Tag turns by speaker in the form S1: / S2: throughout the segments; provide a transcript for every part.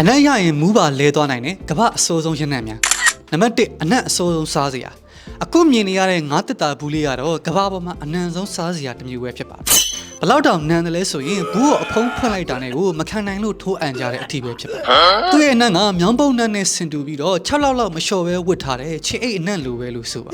S1: အနက်ရရင်မူးပါလဲသွားနိုင်တယ်ကမ္ဘာအစိုးဆုံးရနံ့များနံပါတ်1အနက်အစိုးဆုံးစားစရာအခုမြင်နေရတဲ့ငါးတက်တာဘူးလေးကတော့ကမ္ဘာပေါ်မှာအနံဆုံးစားစရာတစ်မျိုးပဲဖြစ်ပါတယ် ဘယ်လောက်တောင်နန်းတယ်လဲဆိုရင်ဘူးကိုအဖုံးဖွင့်လိုက်တာနဲ့ကိုမခံနိုင်လို့ထိုးအန်ကြတဲ့အထီးပဲဖြစ်ပါတယ်သူ့ရဲ့အနံ့ကမြောင်းပုံနန်းနဲ့ဆင်တူပြီးတော့6လောက်လောက်မလျှော်ပဲဝတ်ထားတဲ့ချစ်အိတ်အနံ့လိုပဲလို့ဆိုပါ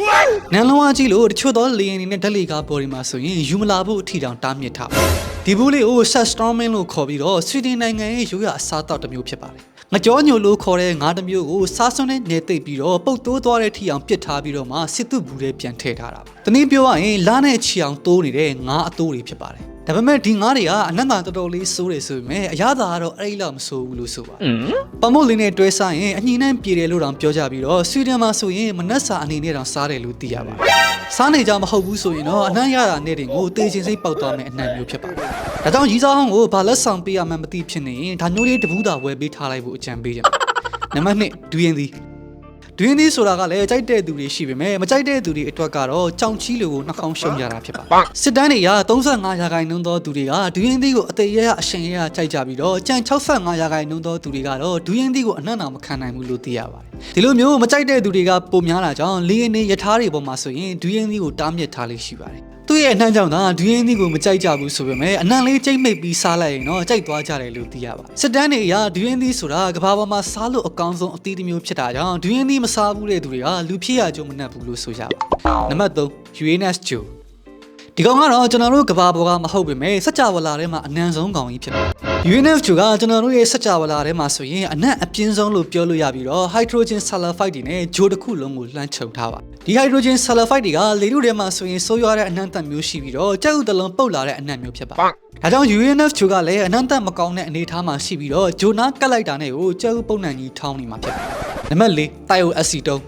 S1: နန်းလုံးဝကြီးလို့တချို့သောလေရင်တွေနဲ့ဓာတ်လေကားပေါ်ဒီမှာဆိုရင်ယူမလာဖို့အထီတောင်တားမြစ်ထားပါတယ်ဒီဘူးလေးကို set storming လို့ခေါ်ပြီးတော့ဆွီဒင်နိုင်ငံရဲ့ရိုးရာအစားအသောက်တစ်မျိုးဖြစ်ပါတယ်ငကြောညိုလို့ခေါ်တဲ့ငါးတစ်မျိုးကိုစားစွန်းနဲ့နေသိပ်ပြီးတော့ပုတ်တိုးသွားတဲ့ထီအောင်ပစ်ထားပြီးတော့မှစစ်သူဘူးတွေပြန်ထည့်ထားတာပါ။တနည်းပြောရရင်လာနဲ့ချီအောင်တိုးနေတဲ့ငါးအတိုးတွေဖြစ်ပါတယ်။ ဒါပေမဲ့ဒီငါးတွေကအနက်သာတော်တော်လေးစိုးတယ်ဆိုပေမဲ့အရသာကတော့အဲ့ဒီလောက်မစိုးဘူးလို့ဆိုပါတယ်။ပမို့လေးနဲ့တွဲစားရင်အညီနှံပြေတယ်လို့တောင်ပြောကြပြီးတော့ဆွီဒင်မှာဆိုရင်မနက်စာအနေနဲ့တောင်စားတယ်လို့သိရပါတယ်။စားနေကြမဟုတ်ဘူးဆိုရင်တော့အနှံ့ရတာနဲ့တင်ကိုတေချင်စိတ်ပေါက်သွားမယ့်အနှံ့မျိုးဖြစ်ပါတယ်။ဒါကြောင့်ရီစားဟောင်းကိုဘာလက်ဆောင်ပေးရမှန်းမသိဖြစ်နေရင်ဒါမျိုးလေးတပူးတာဝယ်ပေးထားလိုက်ဖို့အကြံပေးကြတယ်။နံပါတ်1ဒူရင်သည် ဒူရင်သည်ဆိုတာကလည်းကြိုက်တဲ့သူတွေရှိပေမဲ့မကြိုက်တဲ့သူတွေအတွက်ကတော့ကြောင်ချီးလိုကိုနှာခေါင်းရှုံကြတာဖြစ်ပါတယ်။စစ်တမ်းတွေက35ရာခိုင်နှုန်းသောသူတွေကဒူရင်သည်ကိုအသေးရရအရှင်ရရကြိုက်ကြပြီးတော့ကြံ65ရာခိုင်နှုန်းသောသူတွေကတော့ဒူရင်သည်ကိုအနှံ့နာမခံနိုင်ဘူးလို့သိရပါတယ်။ဒီလိုမျိုးမကြိုက်တဲ့သူတွေကပုံများတာကြောင့်လေရင်နေယထာတွေပေါ်မှာဆိုရင်ဒူရင်သည်ကိုတားမြစ်ထားလေးရှိပါတယ်။ သူ့ရဲ့အနှံ့ကြောင့်သာဒူရင်းသီးကိုမကြိုက်ကြဘူးဆိုပေမဲ့အနှံ့လေးကြိတ်မိတ်ပြီးစားလိုက်ရင်တော့ကြိုက်သွားကြတယ်လို့သိရပါစစ်တမ်းတွေအရဒူရင်းသီးဆိုတာကဘာပေါ်မှာစားလို့အကောင်းဆုံးအသီးတစ်မျိုးဖြစ်တာကြောင့်ဒူရင်းသီးမစားဘူးတဲ့သူတွေကလူဖြစ်ရကြုံမနှက်ဘူးလို့ဆိုကြပါနံပါတ်3 Uranus ဂျို ဒီကောင်ကတော့ကျွန်တော်တို့ကဘာပေါ်ကမဟုတ်ပေမဲ့စัจ java လာထဲမှာအနံဆုံးကောင်ကြီးဖြစ်ပါတယ် UNF ကကျွန်တော်တို့ရဲ့စัจ java လာထဲမှာဆိုရင်အနက်အပြင်းဆုံးလို့ပြောလို့ရပြီးတော့ hydrogen sulfide တွေနဲ့ဂျိုတစ်ခုလုံးကိုလှမ်းခြုံထားပါဒီ hydrogen sulfide တွေကလေထုထဲမှာဆိုရင်ဆိုးရွားတဲ့အနံ့တက်မျိုးရှိပြီးတော့ကြောက်ဥတလုံးပုတ်လာတဲ့အနံ့မျိုးဖြစ်ပါဒါကြောင့် UNF ကလည်းအနံ့တက်မကောင်းတဲ့အနေအထားမှာရှိပြီးတော့ဂျိုနာကတ်လိုက်တာနဲ့ကိုကြောက်ဥပုံနှံကြီးထောင်းနေမှာဖြစ်ပါတယ်နံပါတ်၄ thioaceton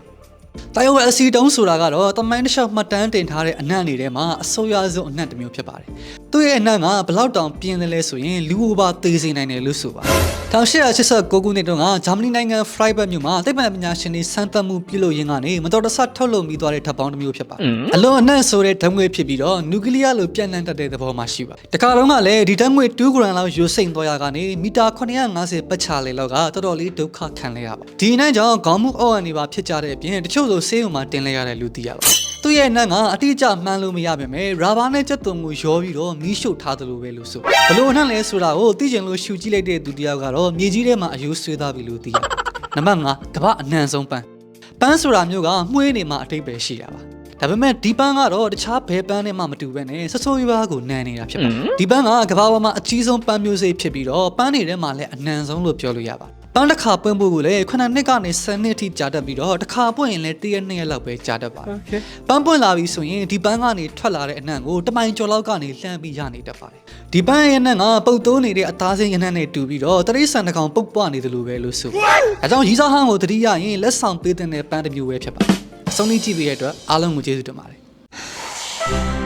S1: တိုင်ယိုအစီတုံးဆိုတာကတော့တမိုင်းတစ်လျှောက်မှတ်တမ်းတင်ထားတဲ့အနံ့တွေထဲမှာအဆိုးရွားဆုံးအနံ့တစ်မျိုးဖြစ်ပါတယ်။သူ့ရဲ့အနံ့ကဘလောက်တောင်ပြင်းတယ်လဲဆိုရင်လူ့ဘာသေစေနိုင်တယ်လို့ဆိုပါတယ်။1889ခုနှစ်တုန်းကဂျာမနီနိုင်ငံဖရိုက်ဘတ်မြို့မှာသိပ္ပံပညာရှင်တွေစမ်းသပ်မှုပြုလုပ်ရင်းကနေမတော်တဆထုတ်လုပ်မိသွားတဲ့ဓာတ်ပေါင်းတစ်မျိုးဖြစ်ပါတယ်။အလွန်အနံ့ဆိုတဲ့ဓာတ်ငွေ့ဖြစ်ပြီးတော့နျူကလ িয়ার လိုပြန့်နှံ့တတ်တဲ့သဘောမှရှိပါတယ်။တခါတုန်းကလည်းဒီဓာတ်ငွေ့2ဂရမ်လောက်ယူစိမ့်သွားရကနေမီတာ950ပတ်ချလေလောက်ကတော်တော်လေးဒုက္ခခံလိုက်ရပါဒီနိုင်ကြောင့်ခေါင်းမှုအော့အန်နေပါဖြစ်ကြတဲ့အပြင်တချို့ဆိုဆေးရုံမှာတင်လိုက်ရတဲ့လူသိရပါတယ်။သူ့ရဲ့နံကအတိအကျမှန်းလို့မရပါနဲ့ရာဘာနဲ့ကြက်သွန်ကိုရောပြီးတော့မီးရှို့ထားတယ်လို့ပဲလို့ဆိုဘလို့နှံ့လဲဆိုတာကိုသိကျင်လို့ရှူကြည့်လိုက်တဲ့သူတယောက်ကတော့မြေကြီးထဲမှာအယိုးဆွဲသားပြီလို့သိရတယ်။နံပါတ်5ကမ္ဘာအနံဆုံးပန်းပန်းဆိုတာမျိုးကမှုေးနေမှာအတိတ်ပဲရှိတာပါ။ဒါပေမဲ့ဒီပန်းကတော့တခြားဘဲပန်းနဲ့မှမတူဘဲနဲ့ဆဆိုးရွားကိုနန်းနေတာဖြစ်ပါတယ်။ဒီပန်းကကမ္ဘာပေါ်မှာအကြီးဆုံးပန်းမျိုးစိဖြစ်ပြီးတော့ပန်းတွေထဲမှာလည်းအနံဆုံးလို့ပြောလို့ရပါတယ်။ ပန်းတစ်ခါပွင့်ဖို့ကိုလည်း9နှစ်ကနေ10နှစ်အထိကြာတတ်ပြီးတော့တစ်ခါပွင့်ရင်လည်း1ရက်2ရက်လောက်ပဲကြာတတ်ပါတယ်။ပန်းပွင့်လာပြီဆိုရင်ဒီပန်းကနေထွက်လာတဲ့အနံ့ကိုတမိုင်ကျော်လောက်ကနေလှမ်းပြီးရနေတတ်ပါတယ်။ဒီပန်းရဲ့အနံ့ကပုတ်တိုးနေတဲ့အသားစိမ်းအနံ့နဲ့တူပြီးတော့တရိษံတစ်ကောင်ပုတ်ပွားနေတယ်လို့ပဲလို့ဆို။အဲကြောင့်ရီစာဟန်းကိုတတိယရင်လက်ဆောင်ပေးတဲ့ပန်းတစ်မျိုးပဲဖြစ်ပါတယ်။အဆုံးလေးကြည့်ပေးတဲ့အတွက်အားလုံးကိုကျေးဇူးတင်ပါတယ်။